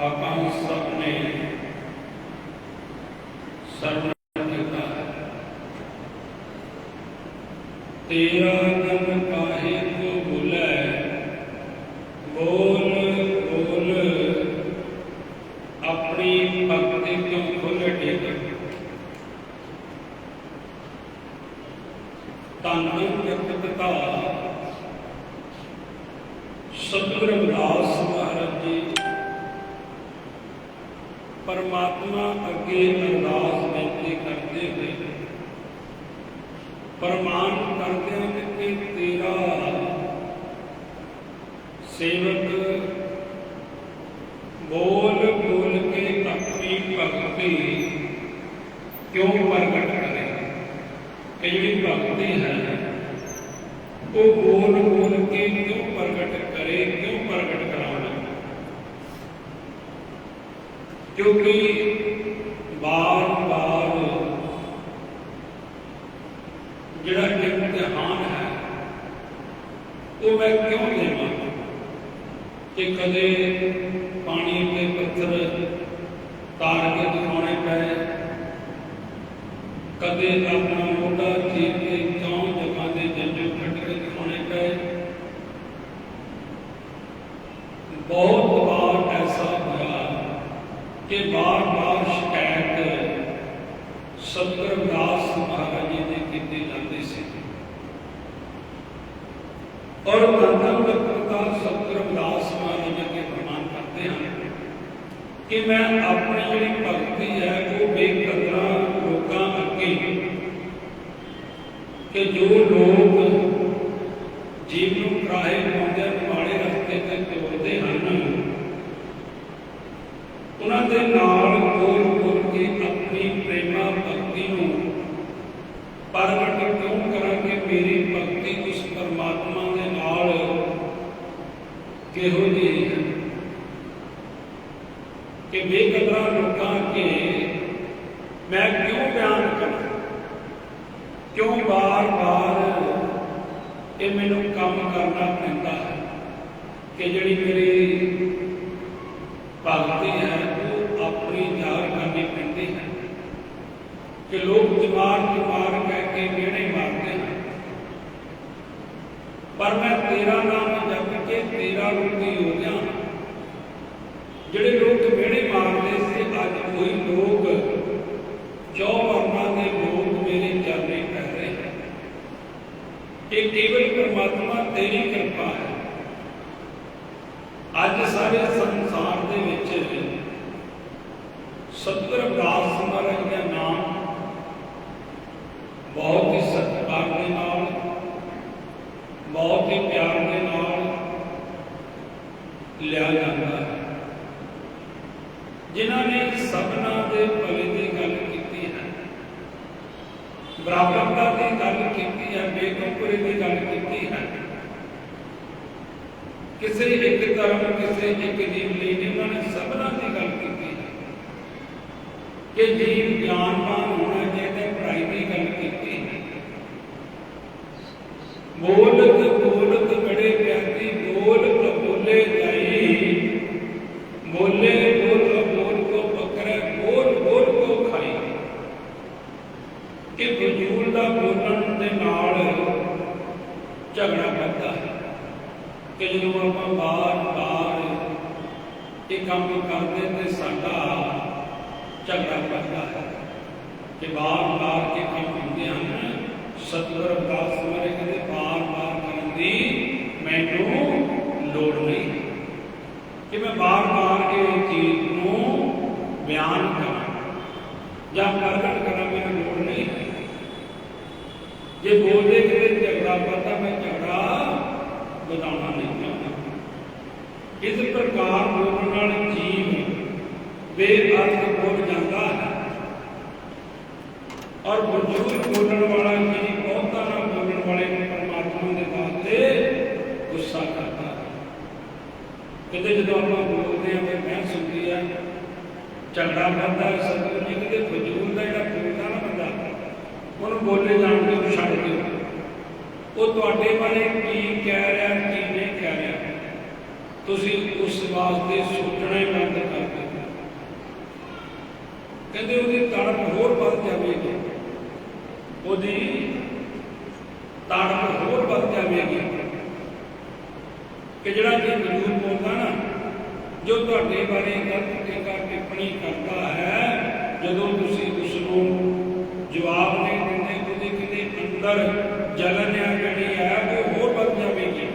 ਆਪਾਂ ਸਭ ਨੇ ਸਰਵਣ ਕੀਤਾ ਹੈ ਤੇਰਾ ਨਾਮ ਕਾਹੇ ਕੋ ਭੁਲੈ ਬੋਲ ਬੋਲ ਆਪਣੀ ਭਗਤੀ ਕਿਉਂ ਖੁੱਲ ਡਿੱਗ ਤਨ ਜਗਤ ਸਤਿਗੁਰ ਰਵਿਦਾਸ ਮਹਾਰਾਜ ਜੀ ਪਰਮਾਤਮਾ ਅੱਗੇ ਅਰਦਾਸ ਬੇਨਤੀ ਕਰਦੇ ਹੋਏ ਪਰਮਾਨ ਕਰਦੇ ਹਨ ਕਿ ਤੇਰਾ ਸੇਵਕ ਬੋਲ ਬੋਲ ਕੇ ਆਪਣੀ ਭਗਤੀ ਕਿਉਂ ਪ੍ਰਗਟ ਕਰੇ? ਕਿ ਜਿਹੜੀ ਭਗਤੀ ਹੈ ਉਹ ਬੋਲ ਬੋਲ ਕੇ ਕਿਉਂ ਪ੍ਰਗਟ ਕਰੇ, ਕਿਉਂ ਪ੍ਰਗਟ ਕਰਾਉਣਾ? ਕਿਉਂਕਿ ਬਾਰ ਬਾਰ ਜਿਹੜਾ ਇਮਤਿਹਾਨ ਹੈ ਉਹ ਮੈਂ ਕਿਉਂ ਦੇਵਾਂ ਕਿ ਕਦੇ ਪਾਣੀ ਦੇ ਪੱਥਰ ਤਾਰ ਕੇ ਦਿਖਾਉਣੇ ਪਏ ਕਦੇ ਆਪਣਾ ਮੋਢਾ ਚੀਰ ਕੇ ਚੌਂ ਜਗ੍ਹਾ ਦੇ ਜੰਜਲ ਕੱਢ ਕੇ ਦਿਖਾਉਣੇ ਪਏ ਬਹੁਤ ਵਾਰ ਐਸਾ ਹੋਇਆ ਕਿ ਬਾਰ ਬਾਰ ਸ਼ਿਕਾਇਤ ਸਤਿਗੁਰੂ ਦਾਸ ਮਹਾਰਾਜ ਜੀ ਨੇ ਕੀਤੀ ਜਾਂਦੀ ਸੀ ਔਰ ਤੰਤਮ ਦਰਪਤਾ ਸਤਿਗੁਰੂ ਦਾਸ ਮਹਾਰਾਜ ਜੀ ਕੇ ਪ੍ਰਮਾਣ ਕਰਦੇ ਹਨ ਕਿ ਮੈਂ ਆਪਣੀ ਜਿਹੜੀ ਭਗਤੀ ਹੈ ਉਹ ਬੇਕਦਰਾਂ ਲੋਕਾਂ ਅੱਗੇ ਕਿ ਜੋ ਲੋਕ ਜੀਵ ਨੂੰ ਕਰਾਏ ਪਾਉਂਦੇ ਹਨ, ਮਾੜੇ ਰਸਤੇ ਤੇ ਤੋਰਦੇ ਹਨ ਉਹਨਾਂ ਦੇ ਨਾਲ ਬੋਲ ਬੋਲ ਕੇ ਆਪਣੀ ਪ੍ਰੇਮਾ ਭਗਤੀ ਨੂੰ ਪ੍ਰਗਟ ਕਿਉਂ ਕਰਾਂ ਕਿ ਮੇਰੀ ਭਗਤੀ ਉਸ ਪਰਮਾਤਮਾ ਦੇ ਨਾਲ ਕਿਹੋ ਜਿਹੀ ਹੈ ਕਿ ਬੇਕਦਰਾਂ ਲੋਕਾਂ ਅੱਗੇ ਮੈਂ ਕਿਉਂ ਬਿਆਨ ਕਰਾਂ ਕਿਉਂ ਬਾਰ-ਬਾਰ ਇਹ ਮੈਨੂੰ ਕੰਮ ਕਰਨਾ ਪੈਂਦਾ ਹੈ ਕਿ ਜਿਹੜੀ ਮੇਰੀ ਭਗਤੀ ਹੈ ਉਹ ਆਪਣੀ ਜਾਰ ਕਰਨੀ ਪੈਂਦੀ ਹੈ ਕਿ ਲੋਕ ਦੀਵਾਰ ਦੀਵਾਰ ਕਹਿ ਕੇ ਮਿਹਣੇ ਮਾਰਦੇ ਹਨ ਪਰ ਮੈਂ ਤੇਰਾ ਨਾਮ ਜਪ ਕੇ ਤੇਰਾ ਰੂਪੀ ਹੋ ਗਿਆ ਜਿਹੜੇ ਲੋਕ ਮਿਹਣੇ ਮਾਰਦੇ ਸੀ, ਅੱਜ ਕੋਈ ਲੋਕ ਜੋ ਵਰਨਾ ਦੇ ਲੋਕ ਮੇਰੇ ਚਰਨੇ ਕਰ ਰਹੇ ਇਹ ਕੇਵਲ ਪਰਮਾਤਮਾ ਤੇਰੀ ਕਿਰਪਾ ਹੈ। ਅੱਜ ਸਾਰੇ ਸੰਸਾਰ ਦੇ ਵਿੱਚ ਸਤਿਗੁਰ ਅਰਦਾਸ ਮਹਾਰਾਜ ਦਾ ਨਾਮ ਬਹੁਤ ਹੀ ਸਤਿਕਾਰ ਦੇ ਨਾਲ ਬਹੁਤ ਹੀ ਪਿਆਰ ਦੇ ਨਾਲ ਲਿਆ ਜਾਂਦਾ ਹੈ ਜਿਨ੍ਹਾਂ ਨੇ ਸਭਨਾ ਦੇ ਭਲੇ ਦੀ ਗੱਲ ਕੀਤੀ ਹੈ ਬਰਾਬਰਤਾ ਦੀ ਗੱਲ ਕੀਤੀ ਹੈ ਬੇਗਮਪੁਰੇ ਦੀ ਗੱਲ ਕੀਤੀ ਹੈ। ਕਿਸੇ ਇੱਕ ਧਰਮ, ਕਿਸੇ ਇੱਕ ਜੀਵ ਲਈ ਨਹੀਂ, ਉਹਨਾਂ ਨੇ ਸਭਨਾਂ ਦੀ ਗੱਲ ਕੀਤੀ ਹੈ। ਕਿ ਜੀਵ ਗਿਆਨਵਾਨ ਹੋਣਾ ਚਾਹੀਦਾ, ਪੜ੍ਹਾਈ ਦੀ ਗੱਲ ਕੀਤੀ ਹੈ। ਬੋਲਤ ਬੋਲਤ ਬੜੇ ਪਿਆਰੀ ਬੋਲ ਬੋਲੇ ਜਾਈ ਬੋਲੇ ਬੋਲ ਬੋਲ ਕੋ ਪਕੜੇ ਬੋਲ ਬੋਲ ਕੋ ਖਾਈ ਕਿ ਬਜੂਲ ਦਾ ਬੋਲਣ ਦੇ ਨਾਲ ਝਗੜਾ ਕਰਦਾ ਹੈ ਕਿ ਜਦੋਂ ਆਪਾਂ ਬਾਰ ਬਾਰ ਇਹ ਕੰਮ ਕਰਦੇ ਤੇ ਸਾਡਾ ਝਗੜਾ ਕਰਦਾ ਹੈ ਕਿ ਬਾਰ ਬਾਰ ਕੇ ਕੰਮ ਹੁੰਦੇ ਹਨ, ਸਤਿਗੁਰ ਅਰਦਾਸ ਮਾਰੇ ਕਹਿੰਦੇ, ਬਾਰ ਬਾਰ ਕਰਨ ਦੀ ਮੈਨੂੰ ਲੋੜ ਨਹੀਂ। ਕਿ ਮੈਂ ਬਾਰ ਬਾਰ ਇਹ ਚੀਜ਼ ਨੂੰ ਬਿਆਨ ਕਰਾਂ ਜਾਂ ਪ੍ਰਗਟ ਕਰਾਂ, ਮੈਨੂੰ ਲੋੜ ਨਹੀਂ। ਜੇ ਬੋਲਦੇ ਕਿਤੇ ਝਗੜਾ ਪਤਾ ਮੈਂ ਝਗੜਾ ਵਧਾਉਣਾ ਨਹੀਂ ਚਾਹੁੰਦਾ। ਇਸ ਪ੍ਰਕਾਰ ਬੋਲਣ ਨਾਲ ਜੀਵ ਬੇਅਰਥ ਬੋਲ ਜਾਂਦਾ ਹੈ। ਔਰ ਬਜ਼ੁਰਗ ਬੋਲਣ ਵਾਲਾ ਜੀ ਬਹੁਤਾ ਨਾ ਬੋਲਣ ਵਾਲੇ ਨੂੰ ਪਰਮਾਤਮਾ ਦੇ ਵਾਸਤੇ ਗੁੱਸਾ ਕਰਦਾ ਹੈ। ਕਿਤੇ ਜਦੋਂ ਆਪਾਂ ਬੋਲਦੇ ਹਾਂ ਤੇ ਮੈਂ ਸੁਣਦੀ ਆ ਝਗੜਾ ਕਰਦਾ ਸਤਿਗੁਰੂ ਜੀ ਕਿਤੇ ਬਜ਼ੁਰਗ ਦਾ ਜਿਹੜਾ ਬੋਲਦਾ ਨਾ ਬੰਦਾ, ਉਹਨੂੰ ਬੋਲੇ ਜਾਣ ਦੇ ਛੱਡ ਦਿਓ। ਉਹ ਤੁਹਾਡੇ ਬਾਰੇ ਕੀ ਕਹਿ ਰਿਹਾ, ਕੀ ਨਹੀਂ ਕਹਿ ਰਿਹਾ। ਤੁਸੀਂ ਉਸ ਵਾਸਤੇ ਸੋਚਣਾ ਹੀ ਬੰਦ ਕਹਿੰਦੇ ਉਹਦੀ ਤੜਪ ਹੋਰ ਵੱਧ ਜਾਵੇਗੀ। ਉਹਦੀ ਤੜਪ ਹੋਰ ਵੱਧ ਜਾਵੇਗੀ। ਕਿ ਜਿਹੜਾ ਜੇ ਮਜ਼ਦੂਰ ਬੋਲਦਾ ਨਾ, ਜੋ ਤੁਹਾਡੇ ਬਾਰੇ ਗਲਤ ਟੀਕਾ ਟਿੱਪਣੀ ਕਰਦਾ ਹੈ, ਜਦੋਂ ਤੁਸੀਂ ਉਸ ਨੂੰ ਜਵਾਬ ਨਹੀਂ ਦਿੰਦੇ ਉਹਦੇ ਕਿਤੇ ਅੰਦਰ ਜਲਨ ਆ ਜਿਹੜੀ ਹੈ ਕਿ ਹੋਰ ਵੱਧ ਜਾਵੇਗੀ।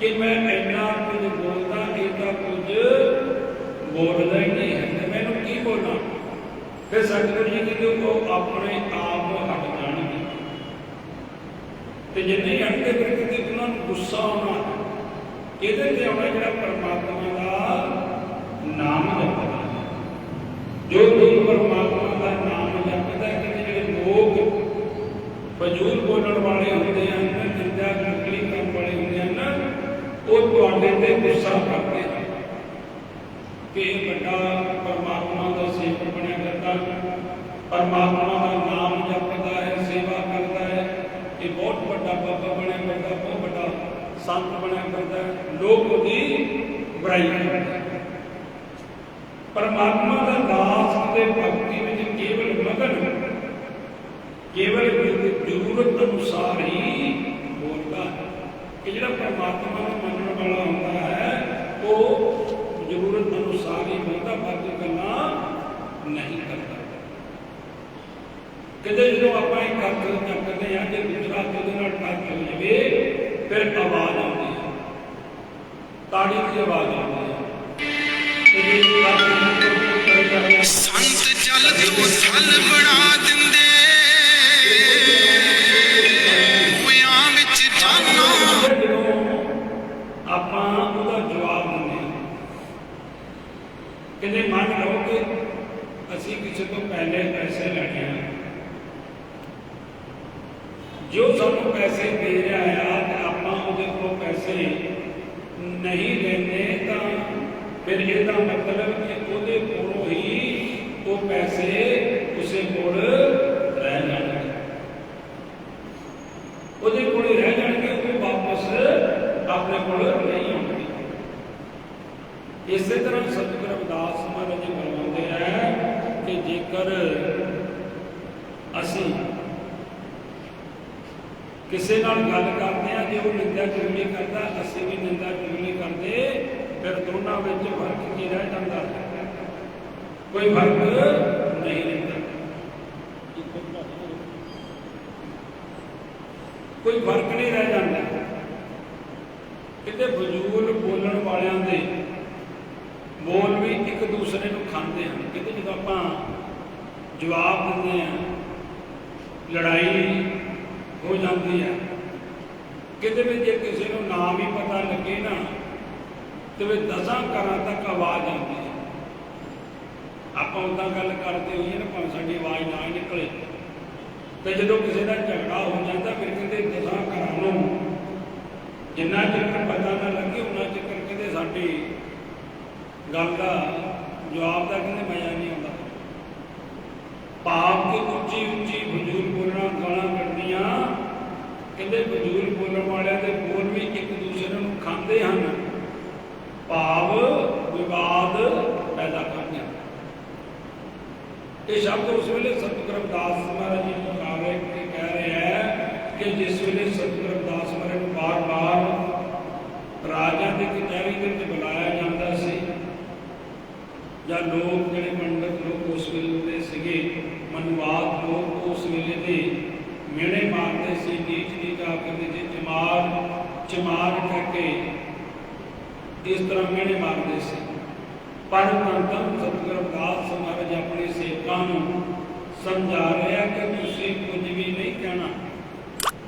ਕਿ ਮੈਂ ਇੰਨਾ ਕੁਝ ਬੋਲਦਾ ਇਹ ਤਾਂ ਕੁਝ ਬੋਲਦਾ ਹੀ ਨਹੀਂ ਹੈ। ਤੇ ਮੈਨੂੰ ਕੀ ਬੋਲਾਂ ਫਿਰ ਸਤਿਗੁਰੂ ਜੀ ਕਹਿੰਦੇ ਉਹ ਆਪਣੇ ਆਪ ਹਟ ਜਾਣਗੇ। ਤੇ ਜੇ ਨਹੀਂ ਹਟਦੇ ਫਿਰ ਕਹਿੰਦੇ ਉਹਨਾਂ ਨੂੰ ਗੁੱਸਾ ਆਉਣਾ ਇਹਦੇ ਤੇ ਆਉਣਾ ਜਿਹੜਾ ਪਰਮਾਤਮਾ ਦਾ ਨਾਮ ਜਪਦਾ ਜੋ ਕੋਈ ਪਰਮਾਤਮਾ ਦਾ ਨਾਮ ਜਪਦਾ ਹੈ, ਜਿਹੜੇ ਲੋਕ ਫਜ਼ੂਲ ਬੋਲਣ ਵਾਲੇ ਹੁੰਦੇ ਹਨ ਨਿੰਦਿਆ ਨਕਲੀ ਕਰਨ ਵਾਲੇ ਹੁੰਦੇ ਹਨ ਉਹ ਤੁਹਾਡੇ ਤੇ ਗੁੱਸਾ ਕਰਦੇ ਹਨ ਕਿ ਇਹ ਵੱਡਾ ਪਰਮਾਤਮਾ ਦਾ ਸੇਵਕ ਬਣਿਆ ਕਰਦਾ ਹੈ। ਪਰਮਾਤਮਾ ਦਾ ਨਾਮ ਜਪਦਾ ਹੈ ਸੇਵਾ ਕਰਦਾ ਹੈ ਇਹ ਬਹੁਤ ਵੱਡਾ ਬਾਬਾ ਬਣਿਆ ਕਰਦਾ ਬਹੁਤ ਵੱਡਾ ਸੰਤ ਬਣਿਆ ਕਰਦਾ ਹੈ ਲੋਕ ਉਹਦੀ ਬੁਰਾਈ ਕਰਦੇ ਹਨ। ਪਰਮਾਤਮਾ ਦਾ ਦਾਸ ਤੇ ਭਗਤੀ ਵਿੱਚ ਕੇਵਲ ਮਗਨ ਕੇਵਲ ਜ਼ਰੂਰਤ ਅਨੁਸਾਰ ਹੀ ਬੋਲਦਾ ਹੈ ਕਿ ਜਿਹੜਾ ਪਰਮਾਤਮਾ ਨੂੰ ਮੰਨਣ ਵਾਲਾ ਹੁੰਦਾ ਹੈ ਉਹ ਜ਼ਰੂਰਤ ਅਨੁਸਾਰ ਹੀ ਬੋਲਦਾ ਬਾਕੀ ਗੱਲਾਂ ਨਹੀਂ ਕਰਦਾ ਕਿਤੇ ਜਦੋਂ ਆਪਾਂ ਇੱਕ ਹੱਥ ਚੱਕਦੇ ਹਾਂ ਜੇ ਦੂਸਰਾ ਹੱਥ ਉਹਦੇ ਨਾਲ ਟੱਚ ਹੋ ਜਾਵੇ ਫਿਰ ਆਵਾਜ਼ ਆਉਂਦੀ ਹੈ ਤਾੜੀ ਦੀ ਆਵਾਜ਼ ਆਉਂਦੀ ਹੈ ਤੇ ਜੇ ਹੱਥ ਨੂੰ ਕਰੀ ਜਾਂਦੇ ਹਾਂ, ਸੰਤ ਜਲ ਤੋਂ ਥਲ ਬਣਾ ਦਿੰਦੇ ਕਹਿੰਦੇ, ਮੰਨ ਲਓ ਕਿ ਅਸੀਂ ਕਿਸੇ ਤੋਂ ਪਹਿਲੇ ਪੈਸੇ ਲੈਣੇ ਆ ਜੋ ਸਾਨੂੰ ਪੈਸੇ ਦੇ ਰਿਹਾ ਆ ਤੇ ਆਪਾਂ ਉਹਦੇ ਕੋਲ ਪੈਸੇ ਨਹੀਂ ਲੈਂਦੇ, ਤਾਂ ਫਿਰ ਇਹਦਾ ਮਤਲਬ ਕਿ ਉਹਦੇ ਕੋਲੋਂ ਹੀ ਉਹ ਪੈਸੇ ਉਸੇ ਕੋਲ ਰਹਿ ਜਾਣਗੇ। ਉਹਦੇ ਕੋਲ ਹੀ ਰਹਿ ਜਾਣਗੇ, ਉਹ ਵਾਪਸ ਆਪਣੇ ਕੋਲ ਨਹੀਂ ਇਸੇ ਤਰ੍ਹਾਂ ਸਤਿਗੁਰੂ ਰਵਿਦਾਸ ਮਹਾਰਾਜ ਜੀ ਫਰਮਾਉਂਦੇ ਹੈ ਕਿ ਜੇਕਰ ਅਸੀਂ ਕਿਸੇ ਨਾਲ ਗੱਲ ਕਰਦੇ ਆ, ਜੇ ਉਹ ਨਿੰਦਾ ਚੁਗਲੀ ਕਰਦਾ, ਅਸੀਂ ਵੀ ਨਿੰਦਾ ਚੁਗਲੀ ਕਰਦੇ, ਫਿਰ ਦੋਨਾਂ ਵਿੱਚ ਫ਼ਰਕ ਕੀ ਰਹਿ ਜਾਂਦਾ? ਹੈ ਕੋਈ ਫ਼ਰਕ ਨਹੀਂ ਰਹਿੰਦਾ। ਕੋਈ ਫ਼ਰਕ ਨਹੀਂ ਰਹਿ ਜਾਂਦਾ। ਕਿਤੇ ਫਜ਼ੂਲ ਬੋਲਣ ਵਾਲਿਆਂ ਦੇ ਬੋਲ ਵੀ ਇੱਕ ਦੂਸਰੇ ਹਨ। ਕਿਤੇ ਜਦੋਂ ਆਪਾਂ ਜਵਾਬ ਦਿੰਦੇ ਆ ਲੜਾਈ ਹੋ ਜਾਂਦੀ ਹੈ। ਕਿਤੇ ਵੀ ਜੇ ਕਿਸੇ ਨੂੰ ਨਾਮ ਹੀ ਪਤਾ ਲੱਗੇ ਨਾ, ਤੇ ਵੀ ਦਸਾਂ ਘਰਾਂ ਤੱਕ ਆਵਾਜ਼ ਆਉਂਦੀ ਹੈ। ਆਪਾਂ ਉਦਾਂ ਗੱਲ ਕਰਦੇ ਹੋਈਏ ਨਾ, ਭਾਵੇਂ ਸਾਡੀ ਆਵਾਜ਼ ਨਾ ਹੀ ਨਿਕਲੇ, ਤੇ ਜਦੋਂ ਕਿਸੇ ਦਾ ਝਗੜਾ ਹੋ ਜਾਂਦਾ, ਫਿਰ ਕਹਿੰਦੇ ਦਸਾਂ ਘਰਾਂ ਨੂੰ ਜਿੰਨਾ ਚਿਰ ਪਤਾ ਨਾ ਲੱਗੇ ਉਹਨਾਂ ਚਿਰ ਕਹਿੰਦੇ ਸਾਡੀ ਗੱਲ ਦਾ ਜਵਾਬ ਦਾ ਕਹਿੰਦੇ ਮਜ਼ਾ ਨਹੀਂ ਆਉਂਦਾ। ਪਾਪ ਦੀ ਉੱਚੀ ਉੱਚੀ ਫਜ਼ੂਲ ਬੋਲਣਾ ਗਾਲਾਂ ਕੱਢਣੀਆਂ ਕਹਿੰਦੇ ਫਜ਼ੂਲ ਬੋਲਣ ਵਾਲਿਆਂ ਦੇ ਬੋਲ ਵੀ ਇੱਕ ਦੂਸਰੇ ਨੂੰ ਖਾਂਦੇ ਹਨ। ਭਾਵ ਵਿਵਾਦ ਪੈਦਾ ਕਰਦੇ ਇਹ ਸ਼ਬਦ ਉਸ ਵੇਲੇ ਸਤਿਗੁਰੂ ਰਵਿਦਾਸ ਮਹਾਰਾਜ ਜੀ ਨੂੰ ਕਹਾ ਰਹੇ ਕਿ ਕਹਿ ਰਹੇ ਹੈ ਕਿ ਜਿਸ ਵੇਲੇ ਸਤਿਗੁਰੂ ਰਵਿਦਾਸ ਮਹਾਰਾਜ ਨੂੰ ਬਾਰ-ਬਾਰ ਰਾਜਾਂ ਦੀ ਕਚਹਿਰੀ ਦੇ ਵਿੱਚ ਬੁਲਾਇਆ ਜਾਂਦਾ ਸੀ ਜਾਂ ਲੋਕ ਜਿਹੜੇ ਪੰਡਤ ਲੋਕ ਉਸ ਵੇਲੇ ਦੇ ਸੀਗੇ ਮਨਵਾਦ ਲੋਕ ਉਸ ਵੇਲੇ ਦੇ ਮਿਹਣੇ ਮਾਰਦੇ ਸੀ ਨੀਚ ਨੀਚ ਆਖਦੇ ਸੀ ਚਮਾਰ ਚਮਾਰ ਕਹਿ ਕੇ ਇਸ ਤਰ੍ਹਾਂ ਮਿਹਣੇ ਮਾਰਦੇ ਸੀ। ਪਰ ਤੰਤਮ ਸਤਿਗੁਰੂ ਰਵਿਦਾਸ ਮਹਾਰਾਜ ਆਪਣੇ ਸੇਵਕਾਂ ਨੂੰ ਸਮਝਾ ਰਿਹਾ ਕਿ ਤੁਸੀਂ ਕੁਝ ਵੀ ਨਹੀਂ ਕਹਿਣਾ।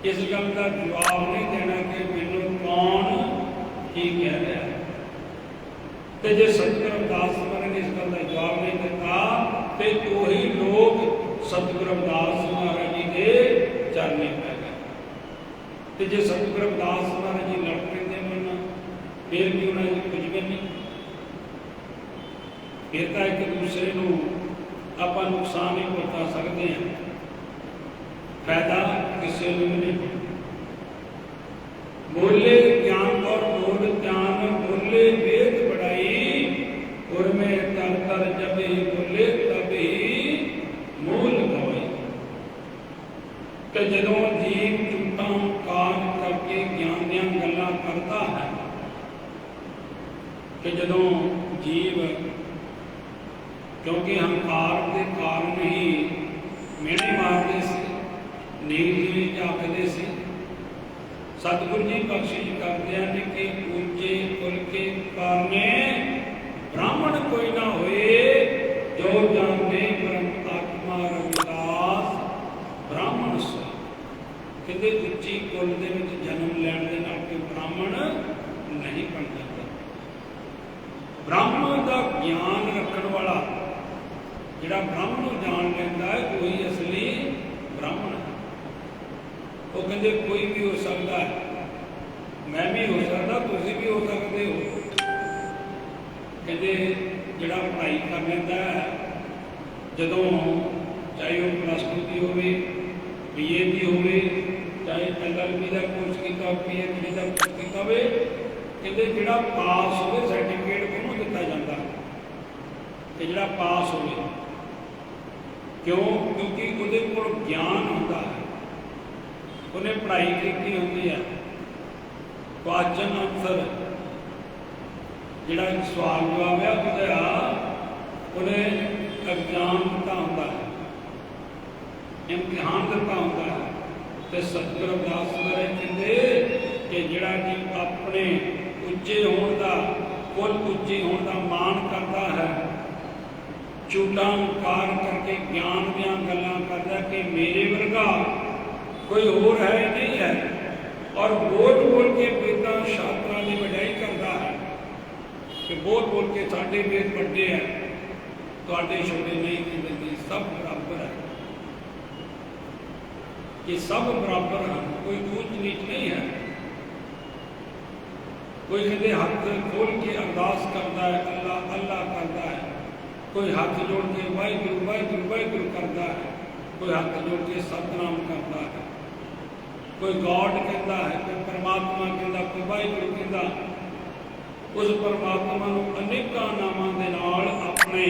ਇਸ ਗੱਲ ਦਾ ਜਵਾਬ ਨਹੀਂ ਦੇਣਾ ਕਿ ਮੈਨੂੰ ਕੌਣ ਕੀ ਕਹਿ ਰਿਹਾ ਤੇ ਜੇ ਸਤਿਗੁਰੂ ਰਵਿਦਾਸ ਮਹਾਰਾਜ ਨੇ ਇਸ ਗੱਲ ਦਾ ਜਵਾਬ ਨਹੀਂ ਦਿੱਤਾ, ਤੇ ਉਹੀ ਲੋਕ ਸਤਿਗੁਰੂ ਰਵਿਦਾਸ ਮਹਾਰਾਜ ਜੀ ਦੇ ਚਰਨੇ ਪੈ ਗਏ। ਤੇ ਜੇ ਸਤਿਗੁਰੂ ਰਵਿਦਾਸ ਮਹਾਰਾਜ ਜੀ ਲੜ ਪੈਂਦੇ ਫਿਰ ਵੀ ਉਹਨਾਂ ਦੀ ਕੁਝ ਵੀ ਨਹੀਂ ਫਿਰ ਤਾਂ ਇੱਕ ਦੂਸਰੇ ਨੂੰ ਆਪਾਂ ਨੁਕਸਾਨ ਹੀ ਪਹੁੰਚਾ ਸਕਦੇ ਹਾਂ। ਫਾਇਦਾ ਕਿਸੇ ਨੂੰ ਵੀ ਨਹੀਂ ਬੋਲੇ ਗਿਆਨ ਔਰ ਬੋਲ ਧਿਆਨ ਬੋਲੇ ਵੇਦ ਬੜਾਈ ਗੁਰ ਮੇ ਤਰ ਤਰ ਜਬੇ ਬੋਲੇ ਤਬੇ ਜਦੋਂ ਜੀਵ ਕਿਉਂਕਿ ਹੰਕਾਰ ਦੇ ਕਾਰਨ ਹੀ ਮਿਹਣੇ ਮਾਰਦੇ ਸੀ, ਨੀਂਦ ਵੀ ਝਾਕਦੇ ਸੀ। ਸਤਿਗੁਰੂ ਜੀ ਬਖਸ਼ਿਸ਼ ਕਰਦੇ ਹਨ ਕਿ ਉੱਚੇ ਕੁਲ ਕੇ ਕਾਰਨੇ ਬ੍ਰਾਹਮਣ ਕੋਈ ਨਾ ਹੋਏ ਜੋ ਜਾਣੇ ਪਰਮ ਆਤਮਾ ਰਵਿਦਾਸ ਬ੍ਰਾਹਮਣ ਸੋ ਕਹਿੰਦੇ ਉੱਚੀ ਕੁਲ ਦੇ ਵਿੱਚ ਜਨਮ ਲੈਣ ਦੇ ਨਾਲ ਕੋਈ ਬ੍ਰਾਹਮਣ ਨਹੀਂ ਬਣ ਜਾਂਦਾ ਬ੍ਰਾਹਮਣ ਦਾ ਗਿਆਨ ਰੱਖਣ ਵਾਲਾ ਜਿਹੜਾ ਬ੍ਰਾਹਮਣ ਨੂੰ ਜਾਣ ਲੈਂਦਾ ਹੈ ਉਹੀ ਅਸਲੀ ਬ੍ਰਾਹਮਣ ਹੈ ਉਹ ਕੋਈ ਵੀ ਹੋ ਸਕਦਾ ਹੈ। ਮੈਂ ਵੀ ਹੋ ਸਕਦਾ, ਤੁਸੀਂ ਵੀ ਹੋ ਸਕਦੇ ਹੋ। ਕਹਿੰਦੇ ਜਿਹੜਾ ਪੜ੍ਹਾਈ ਕਰ ਲੈਂਦਾ ਹੈ, ਜਦੋਂ ਚਾਹੇ ਉਹ ਪਲੱਸ ਟੂ ਦੀ ਹੋਵੇ ਬੀਏ ਦੀ ਹੋਵੇ, ਚਾਹੇ ਐਲਐਲਬੀ ਦਾ ਕੋਰਸ ਕੀਤਾ ਪੀਐਚਡੀ ਦਾ ਕੋਰਸ ਕੀਤਾ ਹੋਵੇ, ਕਹਿੰਦੇ ਜਿਹੜਾ ਪਾਸ ਹੋਵੇ ਸਰਟੀਫਿਕੇਟ ਉਹਨੂੰ ਦਿੱਤਾ ਜਾਂਦਾ? ਤੇ ਜਿਹੜਾ ਪਾਸ ਹੋਵੇ। ਕਿਉਂ? ਕਿਉਂਕਿ ਉਹਦੇ ਕੋਲ ਗਿਆਨ ਹੁੰਦਾ ਹੈ। ਉਹਨੇ ਪੜ੍ਹਾਈ ਕੀਤੀ ਹੁੰਦੀ ਹੈ ਕੁਐਸਚਨ ਆਨਸਰ ਜਿਹੜਾ ਇੱਕ ਸਵਾਲ ਜਵਾਬ ਹੈ ਉਹਦਾ ਉਹਨੇ ਐਗਜ਼ਾਮ ਦਿੱਤਾ ਹੁੰਦਾ ਹੈ। ਇਮਤਿਹਾਨ ਦਿੱਤਾ ਹੁੰਦਾ ਹੈ। ਤੇ ਸਤਿਗੁਰੂ ਅਰਦਾਸ ਬਾਰੇ ਕਹਿੰਦੇ ਕਿ ਜਿਹੜਾ ਕਿ ਆਪਣੇ ਉੱਚੇ ਹੋਣ ਦਾ, ਕੁੱਲ ਉੱਚੇ ਹੋਣ ਦਾ ਮਾਣ ਕਰਦਾ ਹੈ, ਝੂਠਾ ਹੰਕਾਰ ਕਰਕੇ, ਗਿਆਨ ਦੀਆਂ ਗੱਲਾਂ ਕਰਦਾ ਕਿ ਮੇਰੇ ਵਰਗਾ ਕੋਈ ਹੋਰ ਹੈ ਹੀ ਨਹੀਂ ਹੈ ਔਰ ਬੋਲ ਬੋਲ ਕੇ ਵੇਦਾਂ ਸ਼ਾਸਤਰਾਂ ਦੀ ਵਡਿਆਈ ਕਰਦਾ ਹੈ ਕਿ ਬੋਲ ਬੋਲ ਕੇ ਸਾਡੇ ਵੇਦ ਵੱਡੇ ਹੈ ਤੁਹਾਡੇ ਛੋਟੇ ਨਹੀਂ ਕਹਿੰਦੇ ਸਭ ਬਰਾਬਰ ਹੈ ਕਿ ਸਭ ਬਰਾਬਰ ਹਨ ਕੋਈ ਉੱਚ ਨੀਚ ਨਹੀਂ ਹੈ ਕੋਈ ਕਹਿੰਦੇ ਹੱਥ ਖੋਲ ਕੇ ਅਰਦਾਸ ਕਰਦਾ ਹੈ ਅੱਲਾ ਅੱਲਾ ਕਰਦਾ ਹੈ ਕੋਈ ਹੱਥ ਜੋੜ ਕੇ ਵਾਹਿਗੁਰੂ ਵਾਹਿਗੁਰੂ ਵਾਹਿਗੁਰੂ ਕਰਦਾ ਹੈ ਕੋਈ ਹੱਥ ਜੋੜ ਕੇ ਸਤਨਾਮ ਕਰਦਾ ਹੈ ਕੋਈ ਗੋਡ ਕਹਿੰਦਾ ਹੈ, ਕੋਈ ਪਰਮਾਤਮਾ ਕਹਿੰਦਾ, ਕੋਈ ਵਾਹਿਗੁਰੂ ਕਹਿੰਦਾ, ਉਸ ਪਰਮਾਤਮਾ ਨੂੰ ਅਨੇਕਾਂ ਨਾਮਾਂ ਦੇ ਨਾਲ ਆਪਣੇ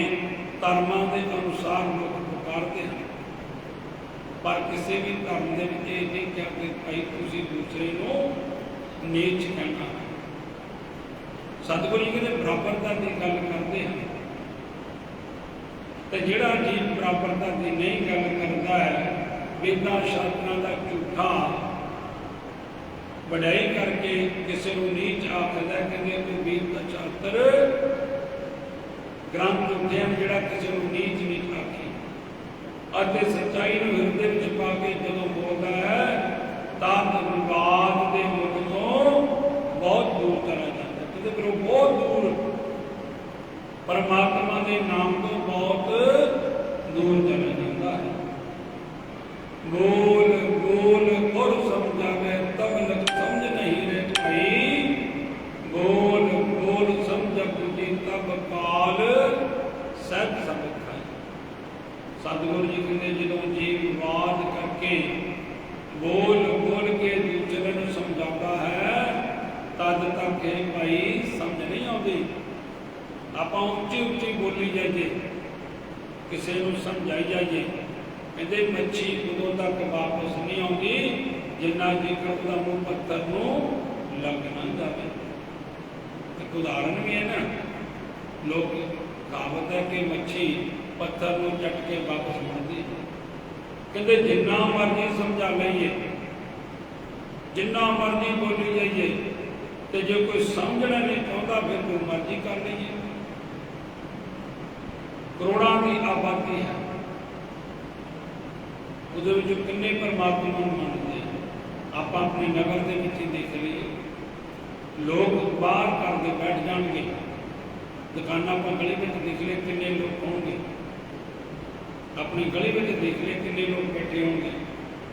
ਧਰਮਾਂ ਦੇ ਅਨੁਸਾਰ ਲੋਕ ਪੁਕਾਰਦੇ ਹਨ। ਪਰ ਕਿਸੇ ਵੀ ਧਰਮ ਦੇ ਵਿੱਚ ਇਹ ਨਹੀਂ ਕਹਿੰਦੇ ਭਾਈ ਤੁਸੀਂ ਦੂਸਰੇ ਨੂੰ ਨੀਚ ਕਹਿਣਾ ਸਤਿਗੁਰੂ ਜੀ ਕਹਿੰਦੇ ਬਰਾਬਰਤਾ ਦੀ ਗੱਲ ਕਰਦੇ ਹਨ। ਤੇ ਜਿਹੜਾ ਜੀ ਬਰਾਬਰਤਾ ਦੀ ਨਹੀਂ ਗੱਲ ਕਰਦਾ ਹੈ ਵੇਦਾਂ ਸ਼ਾਸਤਰਾਂ ਦਾ ਝੂਠਾ ਵਡਿਆਈ ਕਰਕੇ ਕਿਸੇ ਨੂੰ ਨੀਚ ਆਖਦਾ ਕਹਿੰਦੇ ਕੋਈ ਵੀਰ ਦਾ ਚਾਤਰ ਗ੍ਰੰਥ ਉੱਠੇ ਹਨ ਜਿਹੜਾ ਕਿਸੇ ਨੂੰ ਨੀਚ ਨਹੀਂ ਆਖੀ। ਅਤੇ ਸੱਚਾਈ ਨੂੰ ਹਿਰਦੇ ਵਿੱਚ ਪਾ ਕੇ ਜਦੋਂ ਬੋਲਦਾ ਹੈ, ਤਾਂ ਵਿਵਾਦ ਦੇ ਮੁੱਢ ਤੋਂ ਬਹੁਤ ਦੂਰ ਚਲਾ ਜਾਂਦਾ। ਹੈ ਕਿਤੇ ਫਿਰ ਉਹ ਬਹੁਤ ਦੂਰ ਪਰਮਾਤਮਾ ਦੇ ਨਾਮ ਤੋਂ ਬਹੁਤ ਦੂਰ ਚਲਾ ਜਾਂਦਾ ਹੈ। ਬੋਲ ਉੱਚੀ ਉੱਚੀ ਬੋਲੀ ਜਾਈਏ, ਕਿਸੇ ਨੂੰ ਸਮਝਾਈ ਜਾਈਏ, ਕਹਿੰਦੇ ਮੱਛੀ ਉਦੋਂ ਤੱਕ ਵਾਪਸ ਨਹੀਂ ਆਉਂਦੀ ਜਿੰਨਾ ਜੇਕਰ ਉਹਦਾ ਮੂੰਹ ਪੱਥਰ ਨੂੰ ਲੱਗ ਨਾ ਜਾਵੇ। ਇੱਕ ਉਦਾਹਰਨ ਵੀ ਹੈ ਨਾ, ਲੋਕ ਕਹਾਵਤ ਹੈ ਕਿ ਮੱਛੀ ਪੱਥਰ ਨੂੰ ਚੱਟ ਕੇ ਵਾਪਸ ਮੁੜਦੀ ਕਹਿੰਦੇ ਜਿੰਨਾ ਮਰਜ਼ੀ ਸਮਝਾ ਲਈਏ, ਜਿੰਨਾ ਮਰਜ਼ੀ ਬੋਲੀ ਜਾਈਏ, ਤੇ ਜੇ ਕੋਈ ਸਮਝਣਾ ਨਹੀਂ ਚਾਹੁੰਦਾ, ਫਿਰ ਕੋਈ ਮਰਜ਼ੀ ਕਰ ਲਈਏ। ਕਰੋੜਾਂ ਦੀ ਆਬਾਦੀ ਹੈ। ਉਹਦੇ ਵਿੱਚ ਕਿੰਨੇ ਪਰਮਾਤਮਾ ਨੂੰ ਮੰਨਦੇ ਆਪਾਂ ਆਪਣੇ ਨਗਰ ਦੇ ਵਿੱਚ ਹੀ ਦੇਖ ਲਈਏ। ਲੋਕ ਬਾਹਰ ਘਰ ਦੇ ਬੈਠ ਜਾਣਗੇ। ਦੁਕਾਨਾਂ ਆਪਾਂ ਗਲੀ ਵਿੱਚ ਦੇਖ ਲਈਏ ਕਿੰਨੇ ਲੋਕ ਹੋਣਗੇ ਆਪਣੀ ਗਲੀ ਵਿੱਚ ਦੇਖ ਲਈਏ ਕਿੰਨੇ ਲੋਕ ਬੈਠੇ ਹੋਣਗੇ।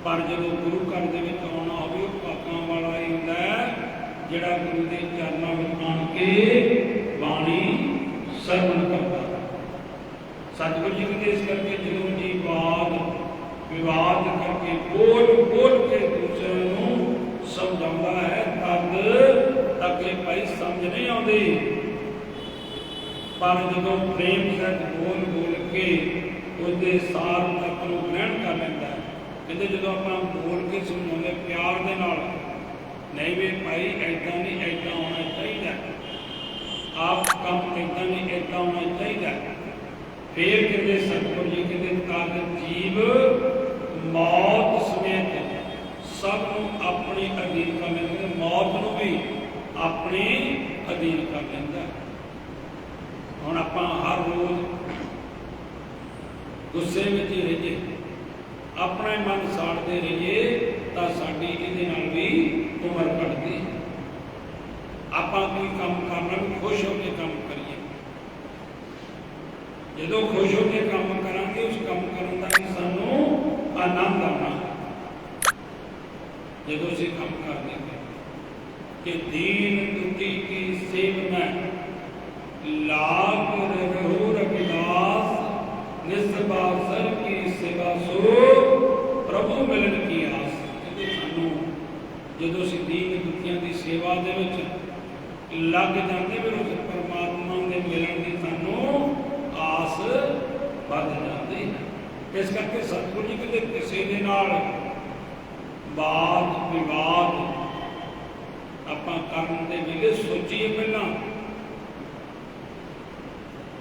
ਪਰ ਜਦੋਂ ਗੁਰੂ ਘਰ ਦੇ ਵਿੱਚ ਆਉਣਾ ਹੋਵੇ, ਉਹ ਭਾਗਾਂ ਵਾਲਾ ਹੀ ਹੁੰਦਾ ਹੈ, ਜਿਹੜਾ ਗੁਰੂ ਦੇ ਚਰਨਾਂ ਵਿੱਚ ਆਣ ਕੇ ਬਾਣੀ ਸਰਵਣ ਕਰਦਾ। ਸਤਿਗੁਰੂ ਜੀ ਕਹਿੰਦੇ ਇਸ ਕਰਕੇ ਜਦੋਂ ਜੀ ਬਾਦ ਵਿਵਾਦ ਕਰਕੇ ਬੋਲ ਬੋਲ ਕੇ ਦੂਸਰੇ ਨੂੰ ਸਮਝਾਉਂਦਾ ਹੈ, ਤਦ ਅੱਗੇ ਭਾਈ ਸਮਝ ਨਹੀਂ ਆਉਂਦੀ। ਪਰ ਜਦੋਂ ਪ੍ਰੇਮ ਸਹਿਤ ਬੋਲ ਬੋਲ ਕੇ ਉਹਦੇ ਸਾਰ ਤੱਕ ਨੂੰ ਗ੍ਰਹਿਣ ਕਰ ਲੈਂਦਾ ਹੈ ਕਹਿੰਦੇ ਜਦੋਂ ਆਪਾਂ ਬੋਲ ਕੇ ਸਮਝਾਉਂਦੇ ਪਿਆਰ ਦੇ ਨਾਲ, ਨਹੀਂ ਵੀ ਭਾਈ ਐਦਾਂ ਨਹੀਂ ਐਦਾਂ ਹੋਣਾ ਚਾਹੀਦਾ। ਆਪ ਕੰਮ ਕਿਦਾਂ ਨਹੀਂ ਏਦਾਂ ਹੋਣਾ ਚਾਹੀਦਾ। ਫੇਰ ਕਿਤੇ ਸਤਿਗੁਰ ਜੀ ਕਹਿੰਦੇ ਕਾਗਜ਼ ਜੀਵ ਮੌਤ ਸਮੇਤ ਸਭ ਨੂੰ ਆਪਣੀ ਅਧੀਨ ਕਰ ਲੈਂਦੇ ਮੌਤ ਨੂੰ ਵੀ ਆਪਣੀ ਅਧੀਨ ਕਰ ਲੈਂਦਾ ਹੁਣ ਆਪਾਂ ਹਰ ਰੋਜ਼ ਗੁੱਸੇ ਵਿੱਚ ਹੀ ਰਹੀਏ, ਆਪਣੇ ਮਨ ਸਾੜਦੇ ਰਹੀਏ, ਤਾਂ ਸਾਡੀ ਇਹਦੇ ਨਾਲ ਵੀ ਉਮਰ ਘਟਦੀ ਹੈ। ਆਪਾਂ ਕੀ ਕੰਮ ਕਰਨਾ? ਵੀ ਖੁਸ਼ ਹੋ ਕੇ ਕੰਮ ਜਦੋਂ ਖੁਸ਼ ਹੋ ਕੇ ਕੰਮ ਕਰਾਂਗੇ, ਉਸ ਕੰਮ ਕਰਨ ਦਾ ਵੀ ਸਾਨੂੰ ਆਨੰਦ ਆਉਣਾ ਜਦੋਂ ਅਸੀਂ ਕੰਮ ਕਰਦੇ ਹਾਂ ਕਿ ਦੀਨ ਦੁਖੀ ਕੀ ਸੇਵ ਮੈਂ ਰਹੋ ਰਵਿਦਾਸ ਨਿਸਬਾਸਰ ਕੀ ਸੇਵਾ ਸੋ, ਪ੍ਰਭੂ ਮਿਲਣ ਕੀ ਆਸ। ਸਾਨੂੰ ਜਦੋਂ ਅਸੀਂ ਦੀਨ ਦੁਖੀਆਂ ਦੀ ਸੇਵਾ ਦੇ ਵਿੱਚ ਲੱਗ ਜਾਂਦੇ, ਫਿਰ ਉਸ ਪਰਮਾਤਮਾ ਦੇ ਮਿਲਣ ਵੱਧ ਜਾਂਦੀ ਹੈ ਇਸ ਕਰਕੇ ਸਤਿਗੁਰੂ ਜੀ ਕਹਿੰਦੇ ਕਿਸੇ ਦੇ ਨਾਲ ਬਾਤ, ਵਿਵਾਦ ਆਪਾਂ ਕਰਨ ਦੇ ਵੇਲੇ ਸੋਚੀਏ ਪਹਿਲਾਂ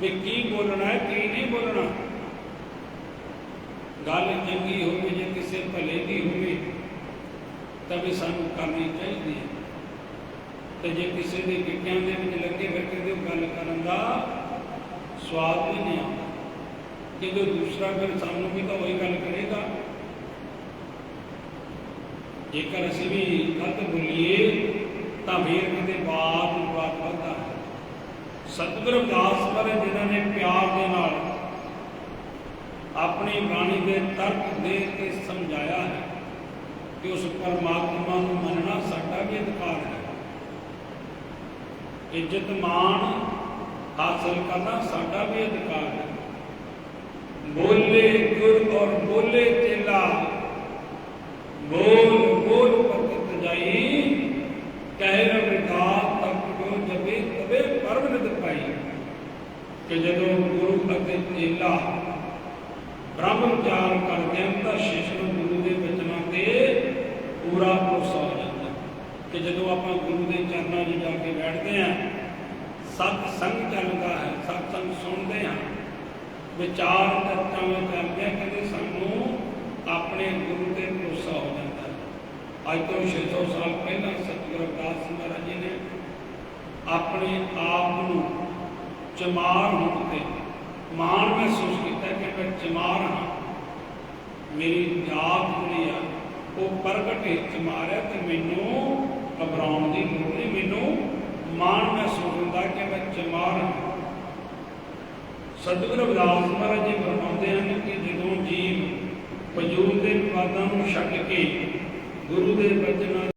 ਵੀ ਕੀ ਬੋਲਣਾ ਹੈ, ਕੀ ਨਹੀਂ ਬੋਲਣਾ। ਗੱਲ ਚੰਗੀ ਹੋਵੇ ਜੇ ਕਿਸੇ ਭਲੇ ਦੀ ਹੋਵੇ, ਤਾਂ ਵੀ ਸਾਨੂੰ ਕਰਨੀ ਚਾਹੀਦੀ ਹੈ। ਤੇ ਜੇ ਕਿਸੇ ਦੇ ਗਿੱਟਿਆਂ ਦੇ ਵਿੱਚ ਲੱਗੇ ਫਿਰ ਕਿਤੇ ਗੱਲ ਕਰਨ ਦਾ ਸਵਾਦ ਵੀ ਨਹੀਂ ਆਉਂਦਾ। ਜਦੋਂ ਦੂਸਰਾ ਫਿਰ ਸਾਨੂੰ ਵੀ ਤਾਂ ਉਹੀ ਗੱਲ ਕਰੇਗਾ। ਜੇਕਰ ਅਸੀਂ ਵੀ ਗਲਤ ਬੋਲੀਏ, ਤਾਂ ਫਿਰ ਕਿਤੇ ਬਾਤ ਵਿਵਾਦ ਵੱਧਦਾ ਹੈ। ਸਤਿਗੁਰੂ ਦਾਸ ਬਾਰੇ ਜਿਨ੍ਹਾਂ ਨੇ ਪਿਆਰ ਦੇ ਨਾਲ ਆਪਣੀ ਬਾਣੀ ਦੇ ਤਰਕ ਦੇ ਕੇ ਸਮਝਾਇਆ ਹੈ ਕਿ ਉਸ ਪਰਮਾਤਮਾ ਨੂੰ ਮੰਨਣਾ ਸਾਡਾ ਵੀ ਅਧਿਕਾਰ ਹੈ। ਇੱਜ਼ਤ ਮਾਣ ਹਾਸਲ ਕਰਨਾ ਸਾਡਾ ਵੀ ਅਧਿਕਾਰ ਹੈ ਬੋਲੇ ਗੁਰ ਔਰ ਬੋਲੇ ਚੇਲਾ। ਬੋਲ ਬੋਲ ਪਤਤ ਜਾਈ। ਕਹਿ ਰਵਿਦਾਸ ਤੱਕ ਜੋ ਜਬੇ ਤਬੇ ਪਰਮ ਨਿਤ ਪਾਈ। ਕਿ ਜਦੋਂ ਗੁਰੂ ਅਤੇ ਚੇਲਾ ਬ੍ਰਹਮ ਵਿਚਾਰ ਕਰਦੇ ਹਨ ਤਾਂ ਸ਼ਿਸ਼ ਗੁਰੂ ਦੇ ਬਚਨਾਂ ਤੇ ਪੂਰਾ ਭਰੋਸਾ ਹੋ ਜਾਂਦਾ ਕਿ ਜਦੋਂ ਆਪਾਂ ਗੁਰੂ ਦੇ ਚਰਨਾਂ 'ਚ ਜਾ ਕੇ ਬੈਠਦੇ ਹਾਂ ਸਤ ਸੰਗ ਚੱਲਦਾ ਹੈ ਸਤ ਸੰਗ ਸੁਣਦੇ ਹਾਂ। ਵਿਚਾਰ ਚਰਚਾਵਾਂ ਕਰਦਿਆਂ ਕਹਿੰਦੇ ਸਾਨੂੰ ਆਪਣੇ ਗੁਰੂ ਤੇ ਭਰੋਸਾ ਹੋ ਜਾਂਦਾ ਅੱਜ ਤੋਂ 600 ਸਾਲ ਪਹਿਲਾਂ ਸਤਿਗੁਰੂ ਅਰਦਾਸ ਸਿੰਘ ਮਹਾਰਾਜ ਜੀ ਨੇ ਆਪਣੇ ਆਪ ਨੂੰ ਚਮਾਰ ਹੋਣ ਤੇ ਮਾਣ ਮਹਿਸੂਸ ਕੀਤਾ ਕਿ ਮੈਂ ਚਮਾਰ ਹਾਂ। ਮੇਰੀ ਜਾਤ ਜਿਹੜੀ ਆ, ਉਹ ਪ੍ਰਗਟ ਹਿੱਤ ਮਾਰਿਆ ਤੇ ਮੈਨੂੰ ਘਬਰਾਉਣ ਦੀ ਲੋੜ ਨਹੀਂ। ਮੈਨੂੰ ਮਾਣ ਮਹਿਸੂਸ ਹੁੰਦਾ ਕਿ ਮੈਂ ਚਮਾਰ ਹਾਂ। ਸਤਿਗੁਰੂ ਰਵਿਦਾਸ ਮਹਾਰਾਜ ਜੀ ਫਰਮਾਉਂਦੇ ਹਨ ਕਿ ਜਦੋਂ ਜੀਵ ਵਜੂਦ ਦੇ ਵਿਵਾਦਾਂ ਨੂੰ ਛੱਡ ਕੇ ਗੁਰੂ ਦੇ ਬਚਨਾਂ